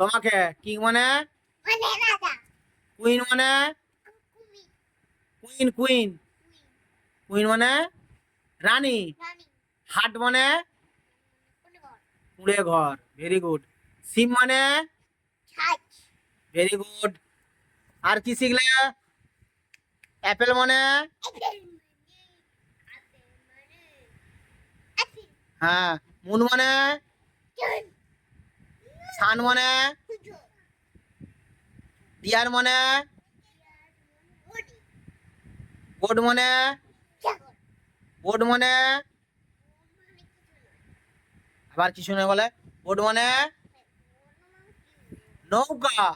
তোমাকে কিং মানে? কুইন মানে? কুইন কুইন কুইন মানে রানী। হাট মানে? কুড়ে ঘর। ভেরি গুড সিম মানে? ভেরি গুড আর কি শিখলে? অ্যাপেল মানে? হ্যাঁ। মুন? মানে সান মানে? ডিয়ার মানে? বোর্ড মানে? বোর্ড মানে? আবার কিছু নেই বলে? বোর্ড মানে? নৌকা।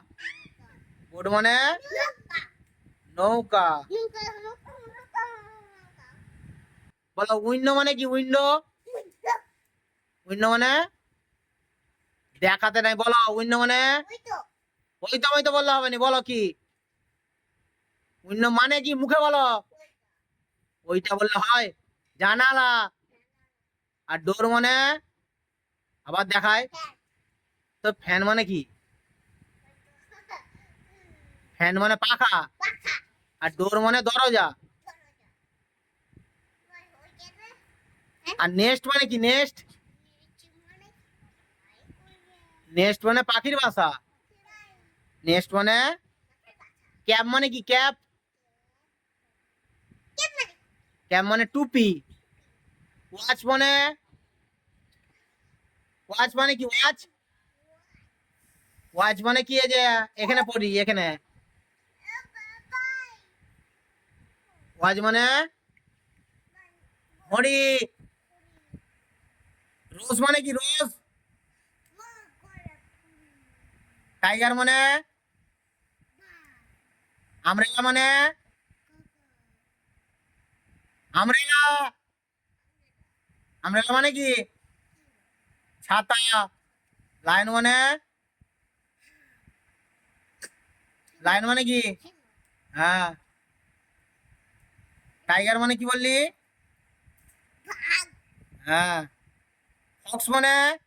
বোর্ড মানে? নৌকা। বলো, উইন্ডো মানে কি উইন্ডো? উইন্ডো মানে? দেখাতে নাই বলো উইন্ডো মানে? ওই তো আমি তো বললে হবে না বলো কি? উইন্ডো মানে কি মুখে বলো? ওইটা বললে হয় জানালা। আর ডোর মানে? আবার দেখায় তো ফ্যান মানে কি? ফ্যান মানে পাখা। আর ডোর মানে দরজা। আর নেস্ট মানে কি নেস্ট নেস্ট মানে পাখির বাসা। নেক্সট মানে ক্যাপ মানে কি? ক্যাপ ক্যাপ মানে টুপি। ওয়াচ মানে? ওয়াচ মানে কি? ওয়াচ ওয়াচ মানে কি? যে এখানে পড়ি, এখানে। ওয়াচ মানে? ঘড়ি। রোজ মানে কি? রোজ টাইগার মানে? আমরেলা মানে? আমরেলা। আমরেলা মানে কি? ছাতা। লাইন মানে? লাইন মানে কি? হ্যাঁ। টাইগার মানে কি বললি? হ্যাঁ। ফক্স মানে?